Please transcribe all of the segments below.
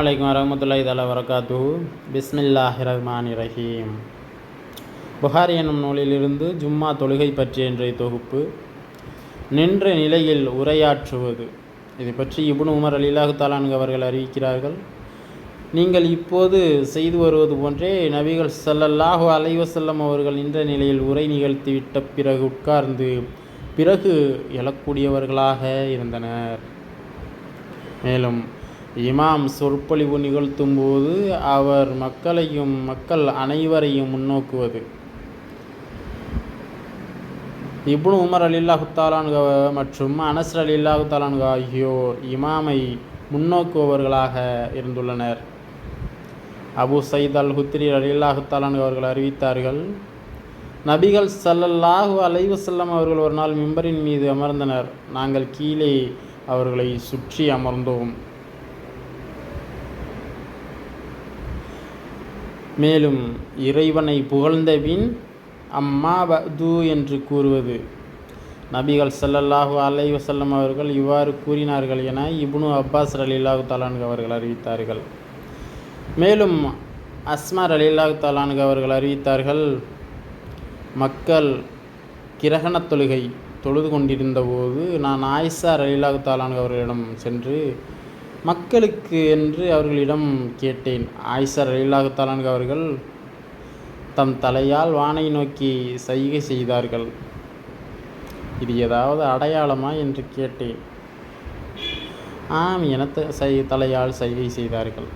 வலைக்கம் வரமத்துல்லாய் தலா வரகாத்து பிஸ்மில்லாஹ் ரஹ்மான் ரஹீம் புகாரி என்னும் நூலிலிருந்து ஜும்மா தொழுகை பற்றிய இன்றைய தொகுப்பு. நின்ற நிலையில் உரையாற்றுவது. இது பற்றி இபுன் உமர் அலிலாஹு தாலான்கு அவர்கள் அறிவிக்கிறார்கள். நீங்கள் இப்போது செய்து வருவது போன்றே நபிகள் செல்லல்லாஹோ அலைவசல்லம் அவர்கள் நின்ற நிலையில் உரை நிகழ்த்திவிட்ட பிறகு உட்கார்ந்து பிறகு எழக்கூடியவர்களாக இருந்தனர். மேலும் இமாம் சொற்பொழிவு நிகழ்த்தும் போது அவர் மக்களையும் மக்கள் அனைவரையும் முன்னோக்குவது. இப்னு உமர் அலில்லாஹு தாலான்க மற்றும் அனசர் அலி தாலான்க ஆகியோர் இமாமை முன்னோக்குபவர்களாக இருந்துள்ளனர். அபு சயித் அல் ஹுத்ரி அலில்லாஹு தாலான்க அவர்கள் அறிவித்தார்கள் நபிகள் சல்லல்லாஹு அலைவசல்லம் அவர்கள் ஒரு நாள் மிம்பரின் மீது அமர்ந்தனர். நாங்கள் கீழே அவர்களை சுற்றி அமர்ந்தோம். மேலும் இறைவனை புகழ்ந்தபின் அம்மா பது என்று கூறுவது. நபிகள் சல்லல்லாஹு அலை வசல்லம் அவர்கள் இவ்வாறு கூறினார்கள் என இப்னு அப்பாஸ் ரலில்லாஹு தாலான்கு அவர்கள் அறிவித்தார்கள். மேலும் அஸ்மா அலில்லாஹு தாலான்கு அவர்கள் அறிவித்தார்கள் மக்கள் கிரகண தொழுகை தொழுது கொண்டிருந்த போது நான் ஆயிஷா ரலில்லாஹு தாலான்கு அவர்களிடம் சென்று மக்களுக்கு என்று அவர்களிடம் கேட்டேன். ஆயிஷா ரலில்லாஹு தாலான்கு அவர்கள் தம் தலையால் வானை நோக்கி சைகை செய்தார்கள். இது ஏதாவது அடையாளமா என்று கேட்டேன். ஆம் என சை தலையால் சைகை செய்தார்கள்.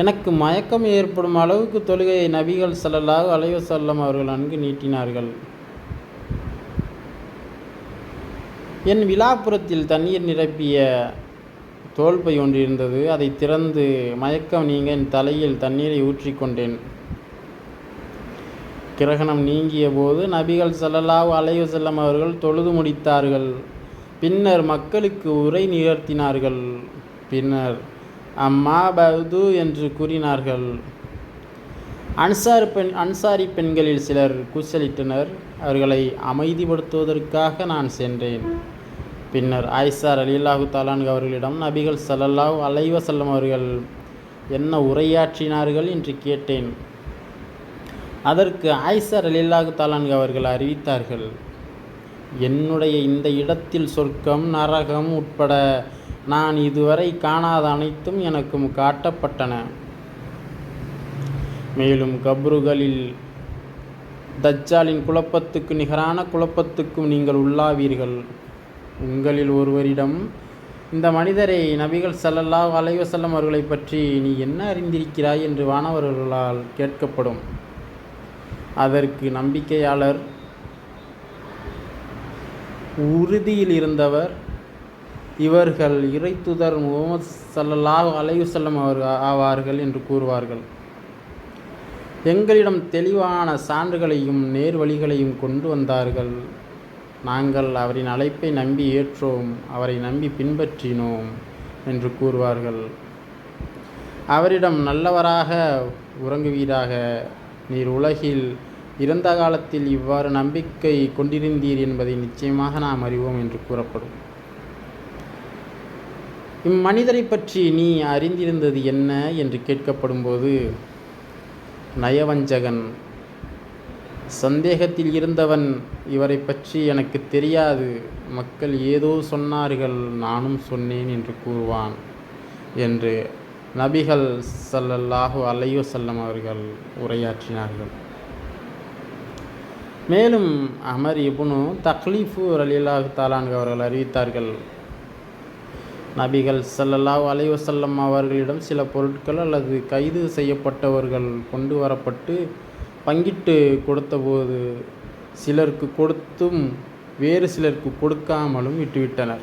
எனக்கு மயக்கம் ஏற்படும் அளவுக்கு தொழுகையை நபிகள் செல்லலாக அலைவசல்லம் அவர்கள் நன்கு நீட்டினார்கள். என் விழாப்புறத்தில் தண்ணீர் நிரப்பிய தோல்பை ஒன்று இருந்தது அதை திறந்து மயக்கம் நீங்க என் தலையில் தண்ணீரை ஊற்றிக்கொண்டேன் கிரகணம் நீங்கிய போது நபிகள் ஸல்லல்லாஹு அலைவு செல்லம் அவர்கள் தொழுது முடித்தார்கள். பின்னர் மக்களுக்கு உரை நிகழ்த்தினார்கள். பின்னர் அம்மா பது என்று கூறினார்கள். அன்சார் பெண் அன்சாரி பெண்களில் சிலர் கூச்சலிட்டனர் அவர்களை அமைதிப்படுத்துவதற்காக நான் சென்றேன். பின்னர் ஆயிஷார் அலில்லாஹு தாலான் அவர்களிடம் நபிகள் சல்லல்லாஹ் அலைவசல்லம் அவர்கள் என்ன உரையாற்றினார்கள்? என்று கேட்டேன். அதற்கு ஆயிஷா அலில்லாஹு தாலான் அவர்கள் அறிவித்தார்கள் என்னுடைய இந்த இடத்தில் சொர்க்கம் நரகம் உட்பட நான் இதுவரை காணாத அனைத்தும் எனக்கும் காட்டப்பட்டன. மேலும் கப்ருகளில் தஜ்ஜாலின் குழப்பத்துக்கு நிகரான குழப்பத்துக்கும் நீங்கள் உள்ளாவீர்கள். உங்களில் ஒருவரிடம் இந்த மனிதரை நபிகள் செல்லல்லா அலைவசல்லம் அவர்களை பற்றி நீ என்ன அறிந்திருக்கிறாய் என்று வானவர்களால் கேட்கப்படும். அதற்கு நம்பிக்கையாளர் உறுதியில் இருந்தவர் இவர்கள் இறைத்துதர் முகமது சல்லல்லாஹ் அலையுசல்லம் வஸல்லம் அவர் ஆவார்கள் என்று கூறுவார்கள். எங்களிடம் தெளிவான சான்றுகளையும் நேர்வழிகளையும் கொண்டு வந்தார்கள். நாங்கள் அவரின் அழைப்பை நம்பி ஏற்றோம் அவரை நம்பி பின்பற்றினோம் என்று கூறுவார்கள். அவரிடம் நல்லவராக உறங்குவீராக நீர் உலகில் இறந்த காலத்தில் இவ்வாறு நம்பிக்கை கொண்டிருந்தீர் என்பதை நிச்சயமாக நாம் அறிவோம் என்று கூறப்படும். இம்மனிதரை பற்றி நீ அறிந்திருந்தது என்ன? என்று கேட்கப்படும்போது நயவஞ்சகன் சந்தேகத்தில் இருந்தவன் இவரை பற்றி எனக்கு தெரியாது. மக்கள் ஏதோ சொன்னார்கள் நானும் சொன்னேன் என்று கூறுவான் என்று நபிகள் சல்லல்லாஹு அலையோ செல்லம் அவர்கள் உரையாற்றினார்கள். மேலும் அமர் இபுனு தக்லீஃபு அலிலாஹு தாலான்கு அவர்கள் அறிவித்தார்கள் நபிகள் சல்லல்லாஹு அலையோ வஸல்லம் அவர்களிடம் சில பொருட்கள் அல்லது கைது செய்யப்பட்டவர்கள் கொண்டு வரப்பட்டு பங்கிட்டு கொடுத்தபோது சிலருக்கு கொடுத்தும் வேறு சிலருக்கு கொடுக்காமலும் விட்டுவிட்டனர்.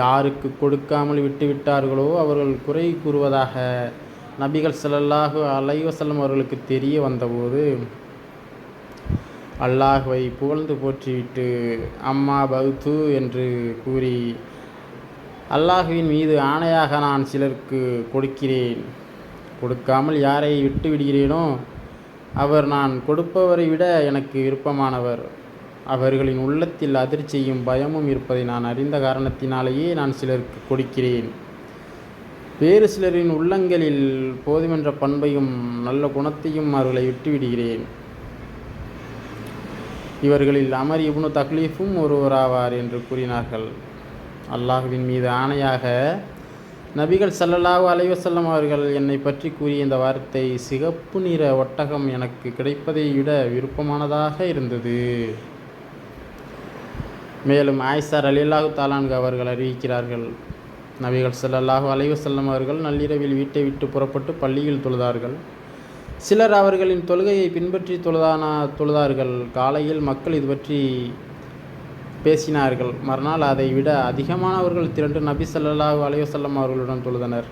யாருக்கு கொடுக்காமல் விட்டுவிட்டார்களோ அவர்கள் குறை கூறுவதாக நபிகள் ஸல்லல்லாஹு அலைவசல்லம் அவர்களுக்கு தெரிய வந்தபோது அல்லாஹுவை புகழ்ந்து போற்றிவிட்டு அம்மா பகுத்து என்று கூறி அல்லாஹுவின் மீது ஆணையாக நான் சிலருக்கு கொடுக்கிறேன். கொடுக்காமல் யாரை விட்டு விடுகிறேனோ அவர் நான் கொடுப்பவரை விட எனக்கு விருப்பமானவர். அவர்களின் உள்ளத்தில் அதிர்ச்சியும் பயமும் இருப்பதை நான் அறிந்த காரணத்தினாலேயே நான் சிலருக்கு கொடுக்கிறேன். வேறு சிலரின் உள்ளங்களில் போதுமென்ற பண்பையும் நல்ல குணத்தையும் அவர்களை விட்டுவிடுகிறேன் இவர்களில் அமர் இப்னு தக்லீஃபும் ஒருவராவார் என்று கூறினார்கள். அல்லாஹுவின் மீது ஆணையாக நபிகள் சல்லல்லாஹு அலைவசல்லம் அவர்கள் என்னை பற்றி கூறிய இந்த வார்த்தை சிகப்பு நிற ஒட்டகம் எனக்கு கிடைப்பதை விட விருப்பமானதாக இருந்தது மேலும் ஆயிசார் அலில்லாஹு தாலான்கு அவர்கள் அறிவிக்கிறார்கள் நபிகள் சல்லல்லாஹு அலைவசல்லம் அவர்கள் நள்ளிரவில் வீட்டை விட்டு புறப்பட்டு பள்ளியில் தொழுதார்கள். சிலர் அவர்களின் தொழுகையை பின்பற்றி தொழுதானா தொழுதார்கள். காலையில் மக்கள் இது பற்றி பேசினார்கள். மறுநாள் அதை விட அதிகமானவர்கள் திரண்டு நபி ஸல்லல்லாஹு அலையுசல்லம் அவர்களுடன் தொழுதனர்.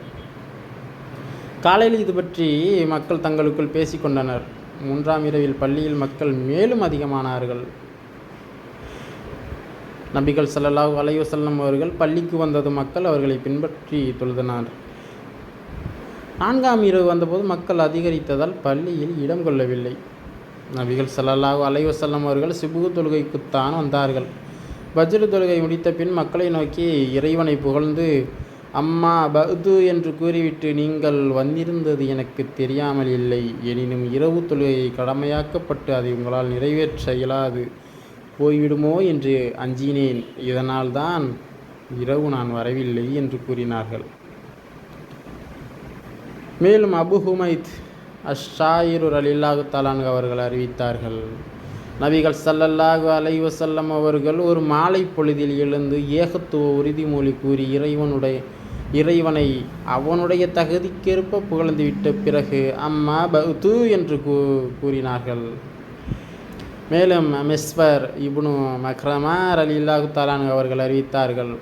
காலையில் இது பற்றி மக்கள் தங்களுக்குள் பேசிக்கொண்டனர் மூன்றாம் இரவில் பள்ளியில் மக்கள் மேலும் அதிகமானார்கள். நபிகள் ஸல்லல்லாஹு அலையுசல்லம் அவர்கள் பள்ளிக்கு வந்தது மக்கள் அவர்களை பின்பற்றி தொழுதனர். நான்காம் இரவு வந்தபோது மக்கள் அதிகரித்ததால் பள்ளியில் இடம் கொள்ளவில்லை. நபிகள் ஸல்லல்லாஹு அலைஹி அவர்கள் சிபுகு தொழுகைக்குத்தான் வந்தார்கள். பஜ்ரு தொழுகை முடித்த பின் மக்களை நோக்கி இறைவனை புகழ்ந்து அம்மா பகுது என்று கூறிவிட்டு நீங்கள் வந்திருந்தது எனக்கு தெரியாமல் இல்லை. எனினும் இரவு தொழுகையை கடமையாக்கப்பட்டு அதை உங்களால் நிறைவேற்ற இயலாது. போய்விடுமோ என்று அஞ்சினேன். இதனால்தான் இரவு நான் வரவில்லை என்று கூறினார்கள். மேலும் அபு ஹுமைத் அஷாயிரு அலில்லாஹு தாலான் அவர்கள் அறிவித்தார்கள். நபிகள் சல்லல்லாஹு அலைவசல்லம் அவர்கள் ஒரு மாலை பொழுதில் எழுந்து ஏகத்துவ உறுதிமொழி கூறி இறைவனுடைய இறைவனை அவனுடைய தகுதிக்கேற்ப புகழ்ந்துவிட்ட பிறகு அம்மா பௌது என்று கூ கூறினார்கள். மேலும் மிஸ்பர் இப்னு மக்ரமார் அலில்லாஹு தாலான் அவர்கள் அறிவித்தார்கள்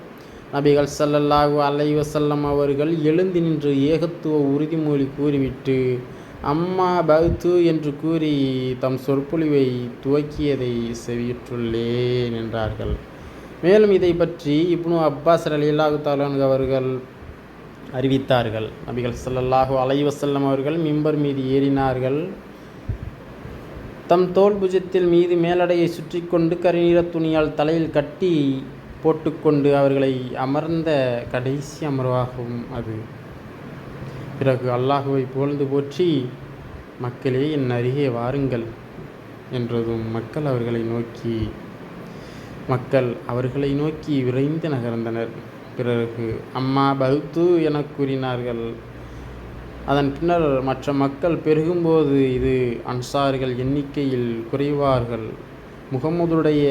நபிகள் சல்லல்லாஹு அலைவசல்லம் அவர்கள் எழுந்து நின்று ஏகத்துவ உறுதிமொழி கூறிவிட்டு அம்மா பௌத்து என்று கூறி தம் சொற்பொழிவை துவக்கியதை செவியுற்றுள்ளேன் என்றார்கள். மேலும் இதை பற்றி இப்னு அப்பாஸ் அலில்லாஹு தாலான் அவர்கள் அறிவித்தார்கள். நபிகள் சல்லல்லாஹு அலைவசல்லம் அவர்கள் மிம்பர் மீது ஏறினார்கள். தம் தோல் புஜத்தில் மீது மேலடையை சுற்றி கொண்டு கரிநீர துணியால் தலையில் கட்டி போட்டுக்கொண்டு அவர்களை அமர்ந்த கடைசி அமர்வாகும் அது. பிறகு அல்லாஹுவை புகழ்ந்து போற்றி மக்களே என் அருகே வாருங்கள் என்றதும் மக்கள் அவர்களை நோக்கி. மக்கள் அவர்களை நோக்கி விரைந்து நகர்ந்தனர். பிறகு அம்மா பகுத்து என கூறினார்கள். அதன் பின்னர் மற்ற மக்கள் பெருகும்போது இது அன்சார்கள் எண்ணிக்கையில் குறைவார்கள். முகமதுடைய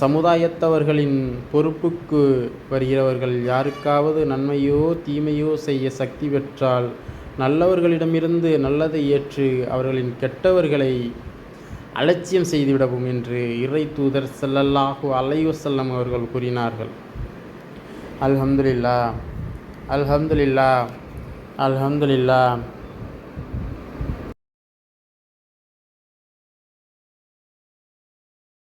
சமுதாயத்தவர்களின் பொறுப்புக்கு வருகிறவர்கள் யாருக்காவது நன்மையோ தீமையோ செய்ய சக்தி பெற்றால் நல்லவர்களிடமிருந்து நல்லதை ஏற்று அவர்களின் கெட்டவர்களை அலட்சியம் செய்துவிடவும் என்று இறை தூதர் செல்லல்லாஹு அலையுசல்லம் அவர்கள் கூறினார்கள். அல்ஹம்துலில்லா அல்ஹம்துலில்லா அல்ஹம்துலில்லா